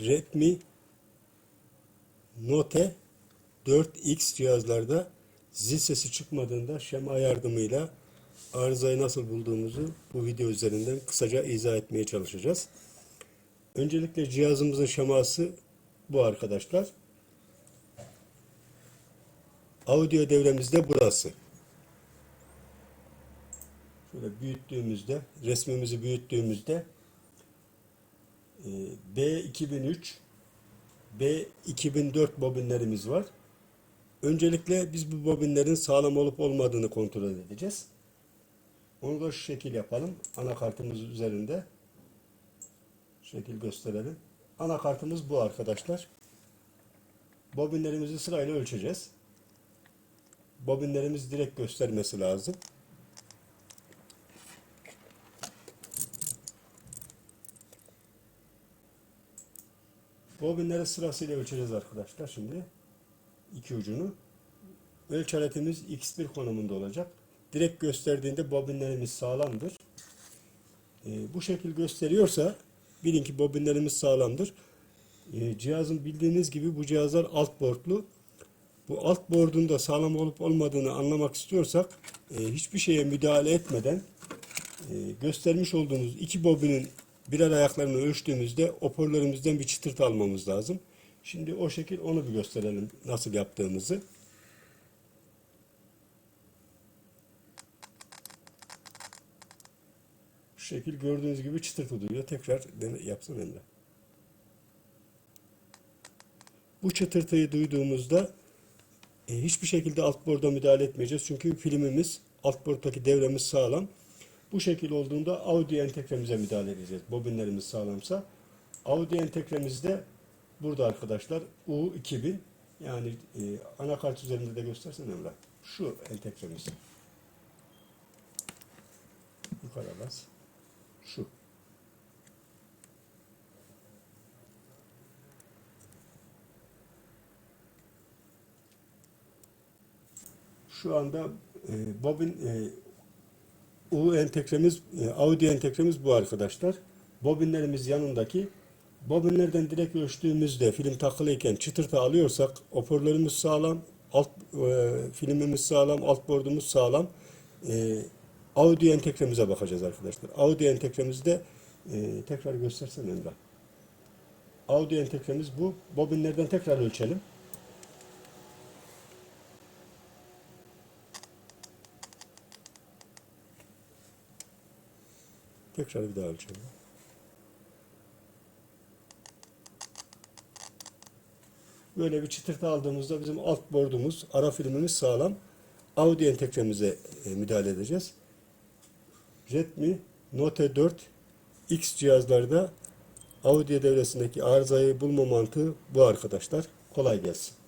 Redmi Note 4X cihazlarda zil sesi çıkmadığında şema yardımıyla arızayı nasıl bulduğumuzu bu video üzerinden kısaca izah etmeye çalışacağız. Öncelikle cihazımızın şeması bu arkadaşlar. Audio devremizde burası. Şöyle büyüttüğümüzde, resmimizi büyüttüğümüzde e, B2003 B2004 bobinlerimiz var. Öncelikle biz bu bobinlerin sağlam olup olmadığını kontrol edeceğiz. Onu da şu şekil yapalım. Anakartımız üzerinde. Şekil gösterelim. Anakartımız bu arkadaşlar. Bobinlerimizi sırayla ölçeceğiz. Bobinlerimiz direkt göstermesi lazım. Bobinleri sırasıyla ölçeceğiz arkadaşlar şimdi. iki ucunu. Ölç aletimiz X1 konumunda olacak. Direkt gösterdiğinde bobinlerimiz sağlamdır. Ee, bu şekil gösteriyorsa bilin ki bobinlerimiz sağlamdır. Ee, cihazın bildiğiniz gibi bu cihazlar alt boardlu. Bu alt board'un da sağlam olup olmadığını anlamak istiyorsak e, hiçbir şeye müdahale etmeden e, göstermiş olduğumuz iki bobinin birer ayaklarını ölçtüğümüzde hoparlörümüzden bir çıtırtı almamız lazım. Şimdi o şekil onu bir gösterelim nasıl yaptığımızı. Şu şekil gördüğünüz gibi çıtırtı duyuyor. Tekrar yapsın Emre. Bu çıtırtıyı duyduğumuzda e, hiçbir şekilde alt borda müdahale etmeyeceğiz. Çünkü filmimiz, alt borddaki devremiz sağlam. Bu şekil olduğunda audio entegremize müdahale edeceğiz. Bobinlerimiz sağlamsa. Audio entegremiz de burada arkadaşlar U2000 yani e, anakart üzerinde de göstersen Emrah. Şu entegremiz. Yukarı bas. Şu. Şu anda e, bobin e, U entegremiz, e, audio entegremiz bu arkadaşlar. Bobinlerimiz yanındaki. Bobinlerden direkt ölçtüğümüzde film takılıyken çıtırtı alıyorsak hoparlörümüz sağlam, alt e, filmimiz sağlam, alt boardumuz sağlam. E, audio entegremize bakacağız arkadaşlar. Audio entegremizde e, tekrar göstersen Emrah. Audio entegremiz bu. Bobinlerden tekrar ölçelim. Tekrar bir daha ölçelim. Böyle bir çıtırtı aldığımızda bizim alt boardumuz, ara filmimiz sağlam. Audio entegremize e, müdahale edeceğiz. Redmi Note 4 X cihazlarda audio devresindeki arızayı bulma mantığı bu arkadaşlar. Kolay gelsin.